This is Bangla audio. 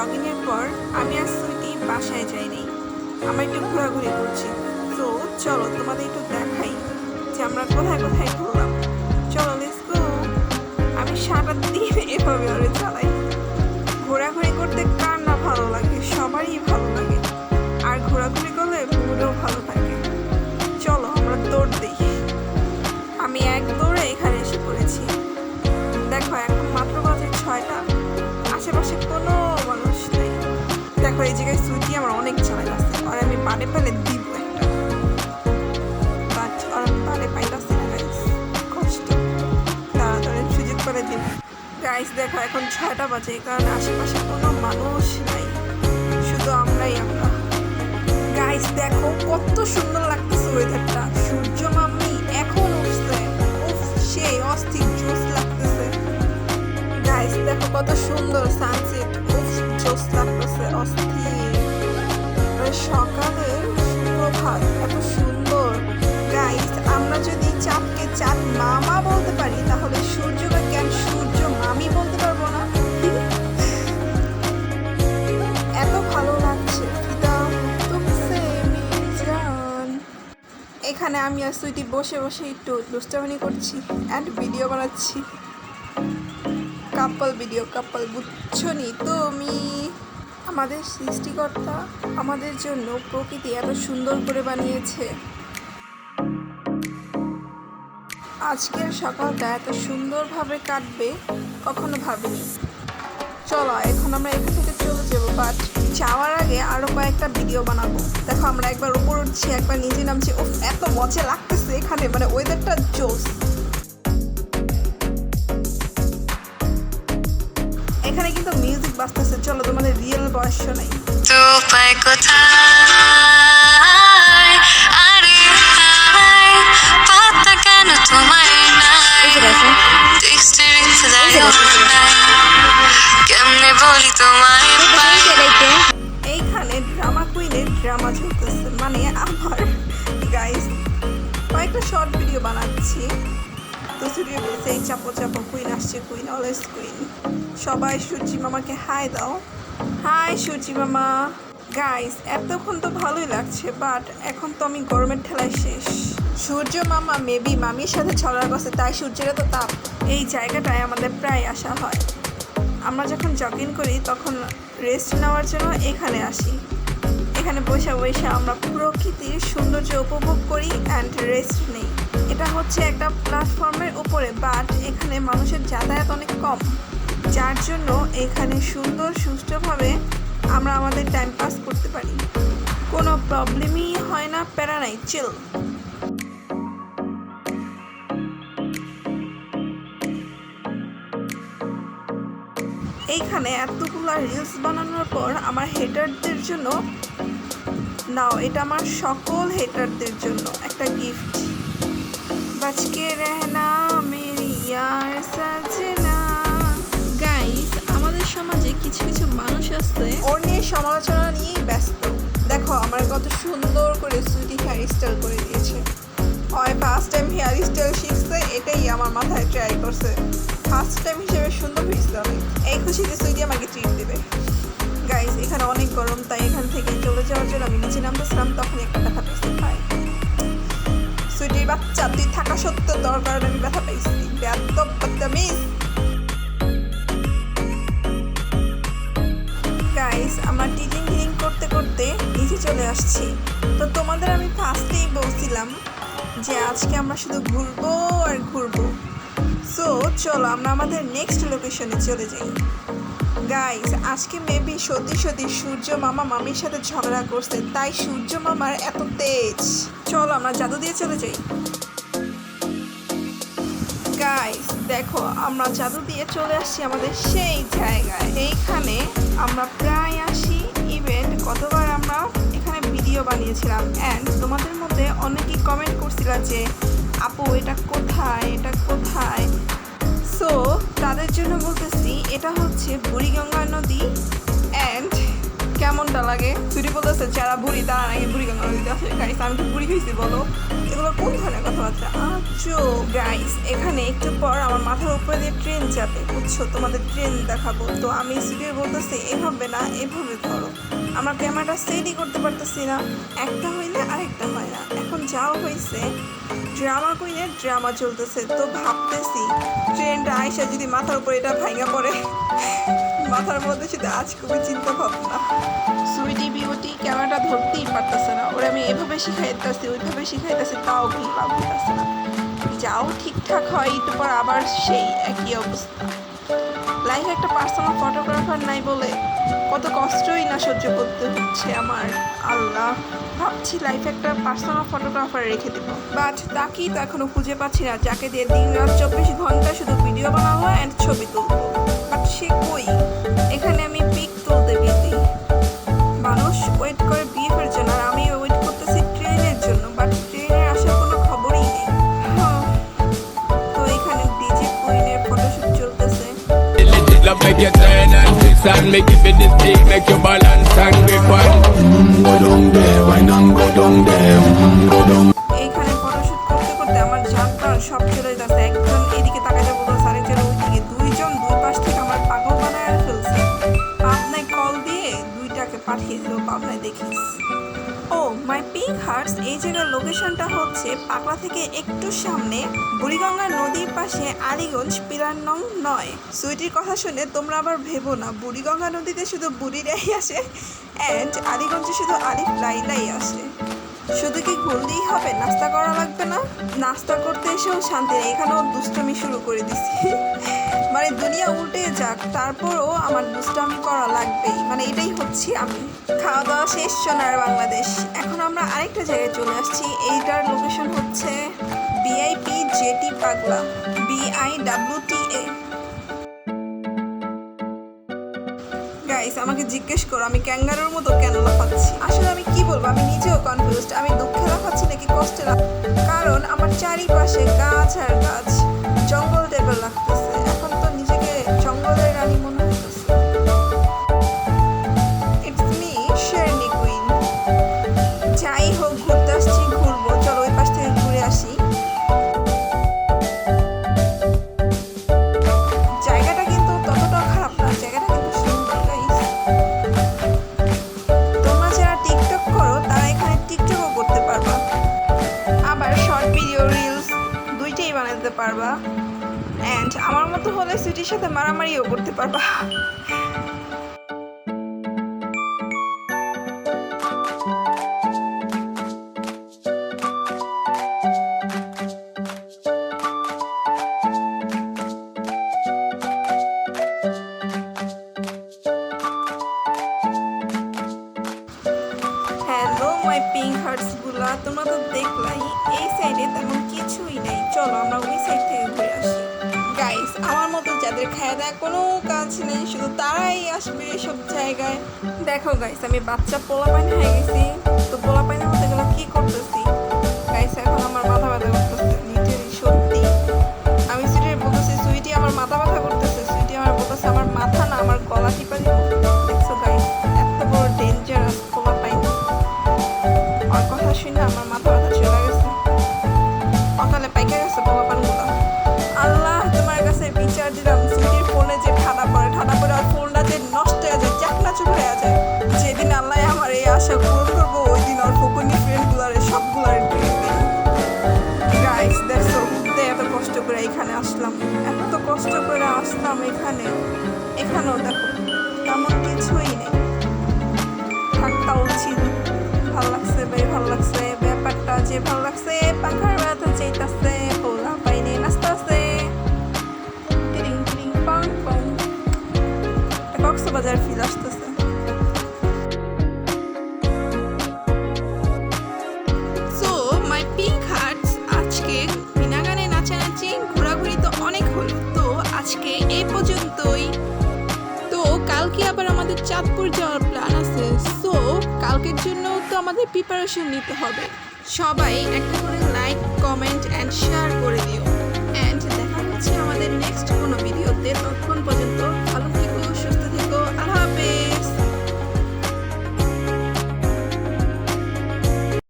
জগিংয়ের পর আমি আর সুইটি বাসায় যাইনি। আমরা একটু ঘোরাঘুরি করছি। তো চলো তোমাদের একটু দেখাই যে আমরা কোথায় কোথায় ঘুরলাম। চলো লেটস গো আমি সারা দিন এভাবে ওরে চালাই ঘোরাঘুরি করতে কার না ভালো লাগে? সবারই ভালো লাগে। আর ঘোরাঘুরি করলে মনেও ভালো থাকে। সুইটি আমার অনেক চালাই আছে আর আমি পানে পেলে দিব একটা। কষ্ট। তাড়াতাড়ি সুযোগ করে দিব গাইস দেখো, এখন ছয়টা বাজে কারণে আশেপাশে কোনো মানুষ নাই। শুধু আমরাই আমরা। গাইস দেখো, কত সুন্দর লাগতেছে ওয়েদারটা সূর্য মাম্মি এখন উঠছে। সেই অস্থির জোস লাগতেছে। গাইস দেখো, কত সুন্দর সানসেট উফ জোস লাগতেছে। সকালের সুপ্রভাত। এত সুন্দর। গাইস আমরা যদি চাঁদকে চাঁদ মামা বলতে পারি, তাহলে সূর্যকে কেন সূর্য মামি বলতে পারব না? এত ভালো লাগছে। এখানে আমি আর সুইটি বসে বসে একটু দুষ্টামি করছি অ্যান্ড ভিডিও বানাচ্ছি। কাপল ভিডিও কাপল বুঝছ নি? তুমি আমাদের সৃষ্টিকর্তা আমাদের জন্য প্রকৃতি এত সুন্দর করে বানিয়েছে। আজকের সকালটা এত সুন্দরভাবে কাটবে, কখনো ভাবিনি। চলো, এখন আমরা এখান থেকে চলে যাব বাট যাওয়ার আগে আরও কয়েকটা ভিডিও বানাবো। দেখো, আমরা একবার উপর উঠছি, একবার নিচে নামছি। ও এত মজা লাগতেছে এখানে মানে ওয়েদারটা জোস বাজতেছে চলো তোমাদের রিয়েল বয়স নাই। তো পায় কোথায়? আরে পাতা কেন তোমায় না দেখতে রেখে দেয় অন্যায়। কেমনে বলি তোমায় এইখানে ড্রামা কুইনের ড্রামা চলতেছে। মানে আমার গাইস কয়েকটা শর্ট ভিডিও বানাচ্ছি। তো স্টুডিও বলছে এই চাপো চাপো কুইন আসছে কুইন অলওয়েজ কুইন সবাই সূর্যি মামাকে হাই দাও। হাই সূর্যি মামা। গাইস এতক্ষণ তো ভালোই লাগছে বাট এখন তো আমি গরমের ঠেলায় শেষ। সূর্য মামা মেবি মামির সাথে ঝগড়া করছে, তাই সূর্যের তো তাপ। এই জায়গাটায় আমাদের প্রায় আসা হয়। আমরা যখন জগিং করি, তখন রেস্ট নেওয়ার জন্য এখানে আসি। এখানে বসে বসে আমরা প্রকৃতির সৌন্দর্য উপভোগ করি অ্যান্ড রেস্ট নেই। এটা হচ্ছে একটা প্ল্যাটফর্মের উপরে বাট এখানে মানুষের যাতায়াত অনেক কম। যার জন্য এখানে সুন্দর, সুষ্ঠুভাবে আমরা আমাদের টাইম পাস করতে পারি। কোনো প্রবলেমই হয় না, প্যারা নাই চিল এইখানে এতগুলো রিলস বানানোর পর আমার হেটারদের জন্য, নাও, এটা আমার সকল হেটারদের জন্য একটা গিফট বাজকে রহনা, মেরি ইয়ার সাজনা। গাইস আমাদের সমাজে কিছু কিছু মানুষ আছে, ওর নিয়ে সমালোচনা নিয়েই ব্যস্ত। দেখো, আমার কত সুন্দর করে সুইটি হেয়ার স্টাইল করে দিয়েছে। হয় ফার্স্ট টাইম হেয়ার স্টাইল শিখছে, এটাই আমার মাথায় ট্রাই করছে। ফার্স্ট টাইম হিসেবে সুন্দর হয়েছিল অনেক এই খুশিতে সুইটি আমাকে ট্রিট দেবে। গাইস এখানে অনেক গরম, তাই এখান থেকে চলে যাওয়ার জন্য আমি নিচে নামতেছিলাম তখন একটা পেয়েছি ভাই সুইটির বাচ্চা, তুই থাকা সত্ত্বেও তোর কারণে আমি ব্যথা পেয়েছি ব্যর্থ বদতামিজ গাইস আমরা টিলিং টিলিং করতে করতে নিচে চলে আসছি। তো তোমাদের আমি ফার্স্টেই বলছিলাম যে আজকে আমরা শুধু ঘুরবো আর ঘুরবো। সো চলো আমরা আমাদের নেক্সট লোকেশনে চলে যাই। গাইস আজকে মেবি সত্যি সত্যি সূর্য মামা মামির সাথে ঝগড়া করছে, তাই সূর্য মামার এত তেজ। চলো আমরা জাদু দিয়ে চলে যাই। গাইস দেখো, আমরা জাদু দিয়ে চলে আসছি আমাদের সেই জায়গায়। এইখানে আমরা প্রায় আসি ইভেন্ট কতবার আমরা এখানে ভিডিও বানিয়েছিলাম। অ্যান্ড তোমাদের মধ্যে অনেকেই কমেন্ট করছিল যে, আপু, এটা কোথায়? এটা কোথায়? সো তাদের জন্য বলতেছি এটা হচ্ছে বুড়িগঙ্গা নদী অ্যান্ড কেমনটা লাগে? সুইটি বলতেছে যারা বুড়ি তারা নাকি বুড়ি আসে গাইস আমি কি বুড়ি হয়েছি, বলো। এগুলো কোন ধরনের কথাবার্তা? আচ্ছা গাইস এখানে একটু পর আমার মাথার উপরে দিয়ে ট্রেন যাবে, বুঝছ? তোমাদের ট্রেন দেখাবো। তো আমি সুইটির বলতেছি, এভাবে না, এভাবে করো আমার ক্যামেরাটা সেটই করতে পারতেছি না। একটা হইলে আরেকটা হয় না। এখন যাও হয়েছে ড্রামা কুইনের ড্রামা চলতেছে। তো ভাবতেছি ট্রেনটা আইসা যদি মাথার উপরে এটা ভাঙা পড়ে। মাথার মধ্যে আজ খুবই চিন্তা ভাবনা। সুইটি বিউটি ক্যামেরাটা ধরতেই পারতেছে না। ওরা আমি এভাবে শিখাইতেছি, ওইভাবে শিখাইতেছি, তাও কোনো লাভ হইতেছে না। যাও ঠিকঠাক হয় একটু পর আবার সেই একই অবস্থা। লাইফে একটা পার্সোনাল ফটোগ্রাফার নাই বলে কত কষ্টই না সহ্য করতে হচ্ছে আমার। আল্লাহ, ভাবছি লাইফে একটা পার্সোনাল ফটোগ্রাফার রেখে দেবো। বাট তাকেই তো এখনও খুঁজে পাচ্ছি না। যাকে দিয়ে দিন রাত চব্বিশ ঘণ্টা শুধু ভিডিও বানাবো অ্যান্ড ছবি তুলবো। সে কই এখানে আমি পিক তুলতে বিজি মানুষ ওয়েট করে বিএফের জন্য আর আমি ওয়েট করতেছি ট্রেনের জন্য বাট ট্রেনের আসার কোনো খবরই নেই হ্যাঁ। তো এখানে ডিজে কুইনের ফটোশুট চলতেছে and twist make this beat, make you balance and grip on. Mm, go down there, why not go down there? Mm, go down. এইখানে ফটোশুট করতে করতে আমার জান প্রাণ সব চলে যাচ্ছে একজন এদিকে তাকাতে বলতেছে আরেকজন পাঠিয়ে দিল পাবনায় দেখিস। ও মাই পিঙ্ক হার্টস এই জায়গার লোকেশনটা হচ্ছে পাকলা থেকে একটু সামনে বুড়িগঙ্গা নদীর পাশে আলিগঞ্জ পিলার নয়। সুইটির কথা শুনে তোমরা আবার ভেবো না, বুড়িগঙ্গা নদীতে শুধু বুড়িরাই আসে অ্যান্ড আলিগঞ্জে শুধু আলিফ লাইলাই আসে। শুধু কি ঘুরলেই হবে? নাস্তা করা লাগবে না? নাস্তা করতে এসেও শান্তি নেই। এখানেও দুষ্টমি শুরু করে দিছি। মানে দুনিয়া উল্টে যাক, তারপরও আমার দুষ্টামি করা লাগবেই। মানে এটাই হচ্ছে আমি। খাওয়া দাওয়া শেষ, সোনার বাংলাদেশ। এখন আমরা আরেকটা জায়গায় চলে আসছি। এইটার লোকেশন হচ্ছে বিআইপি জেটি পাগলা বিআই ডাব্লিউ টি এ গাইস আমাকে জিজ্ঞেস করো, আমি ক্যাঙ্গারুর মতো কেন লাফাচ্ছি? আসলে আমি কি বলব? আমি নিজেও কনফিউজড আমি দুঃখে লাফাচ্ছি নাকি কষ্টে কারণ আমার চারিপাশে গাছ আর গাছ, জঙ্গল টাইপের লাগতেছে আমার মতো হলে সিটির সাথে মারামারিও করতে পারবা। মাই পিঙ্ক হার্টসগুলা তোমরা তো দেখলাই, এই সাইডে তেমন কিছুই নেই। চলো, আমরা ওই সাইড থেকে ঘুরে আসি। মতো যাদের খায় দেয় কোনো কাজ নেই, শুধু তারাই আসবে এসব জায়গায়। দেখো গাইস আমি বাচ্চা পোলা পানি হয়ে গেছি, তো পোলা পানি হতে গেলে কী করতেছি? গাইস এখন আমার মাথা ব্যথা করতেছে নিজের সত্যি। আমি সুইটি বলতেছি সুইটি আমার মাথা ব্যথা করতেছে সুইটি আমার বলতেছে, আমার মাথা না, আমার গলা টিপা দিব করে এখানে আসলাম। এত কষ্ট করে আসলাম এখানে। এখানেও দেখো, তেমন কিছুই নেই। থাকা উচিত। ভালো লাগছে ভাই, ভালো লাগছে। ব্যাপারটা যে ভালো লাগছে, পাখার ব্যথা চাইতাছে পোলা পাইনে নাচতাছে টিরিং টিরিং কক্সবাজার ফিল আসতেছে। চাঁদপুর যাওয়ার প্ল্যান আছে। সো কালকের জন্য তো আমাদের প্রিপারেশন নিতে হবে। সবাই একটা করে লাইক কমেন্ট অ্যান্ড শেয়ার করে দিও। অ্যান্ড দেখা হচ্ছে আমাদের নেক্সট কোনো ভিডিওতে তখন পর্যন্ত ভালো থেকো।